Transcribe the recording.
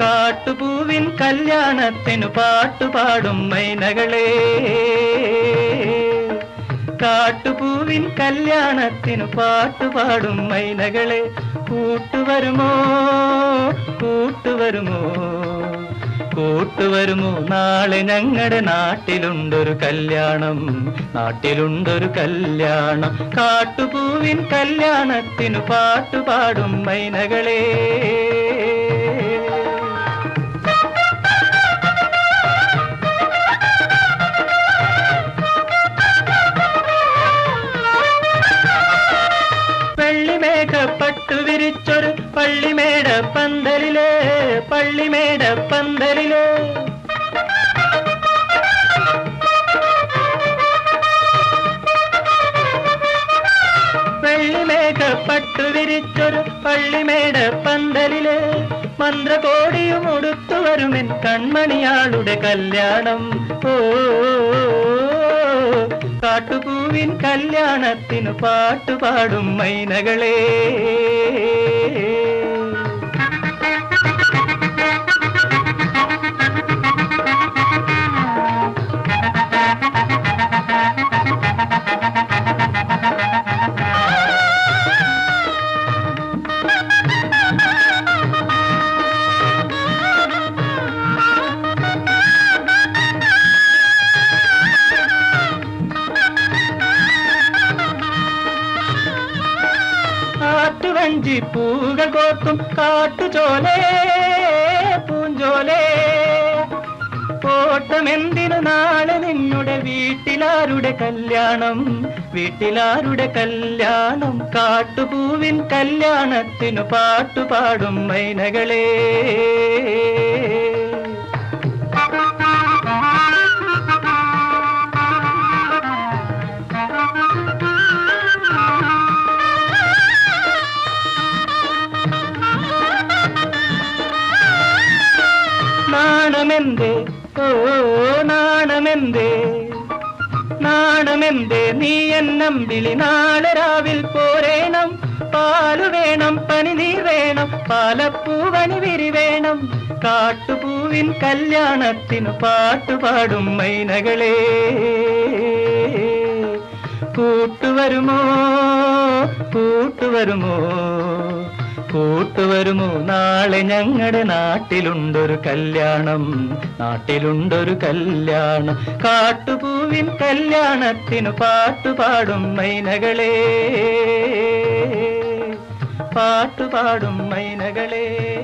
കാട്ടുപൂവിൻ കല്യാണത്തിനു പാട്ടുപാടും മൈനകളെ കാട്ടുപൂവിൻ കല്യാണത്തിനു പാട്ടുപാടും മൈനകളെ കൂട്ടുവരുമോ? കൂട്ടുവരുമോ? കൂട്ടുവരുമോ? നാളെ ഞങ്ങളുടെ നാട്ടിലുണ്ടൊരു കല്യാണം. നാട്ടിലുണ്ടൊരു കല്യാണം. കാട്ടുപൂവിൻ കല്യാണത്തിനു പാട്ടുപാടും മൈനകളെ പന്തലിലെ പള്ളിമേട പന്തലിലേ. വെള്ളിമേഘ പട്ടുവിരിച്ചൊരു പള്ളിമേട പന്തലിലെ. മന്ത്രകോടിയും ഉടുത്തു വരുമെൻ കൺമണിയാളുടെ കല്യാണം. ഓ കാട്ടുപൂവിൻ കല്യാണത്തിനു പാട്ടുപാടും മൈനകളെ. കാട്ടുവഞ്ചി പൂകൾ കോർത്തും കാട്ടുചോലേ പൂഞ്ചോലേ. ഓട്ടമെന്തിനു നാളെ നിന്നുടെ വീട്ടിലാരുടെ കല്യാണം? വീട്ടിലാരുടെ കല്യാണം കാട്ടുപൂവിൻ കല്യാണത്തിനു പാട്ടുപാടും മൈനകളേ. നാണമെന്തേ ഓ നാണമെന്തേ നാണമെന്തേ നീ എന്നമ്പിളി നാളെ രാവിൽ പോരേണം പാലു വേണം പനിനീർ വേണം പാലപ്പൂവനി വിരി വേണം കാട്ടുപൂവിൻ കല്യാണത്തിനു പാട്ടുപാടും മൈനകളെ കൂട്ടുവരുമോ കൂട്ടുവരുമോ കൂട്ടുവരുമോ നാളെ ഞങ്ങളുടെ നാട്ടിലുണ്ടൊരു കല്യാണം. നാട്ടിലുണ്ടൊരു കല്യാണം. കാട്ടുപൂവിൻ കല്യാണത്തിനു പാട്ടുപാടും മൈനകളെ. പാട്ടുപാടും മൈനകളേ.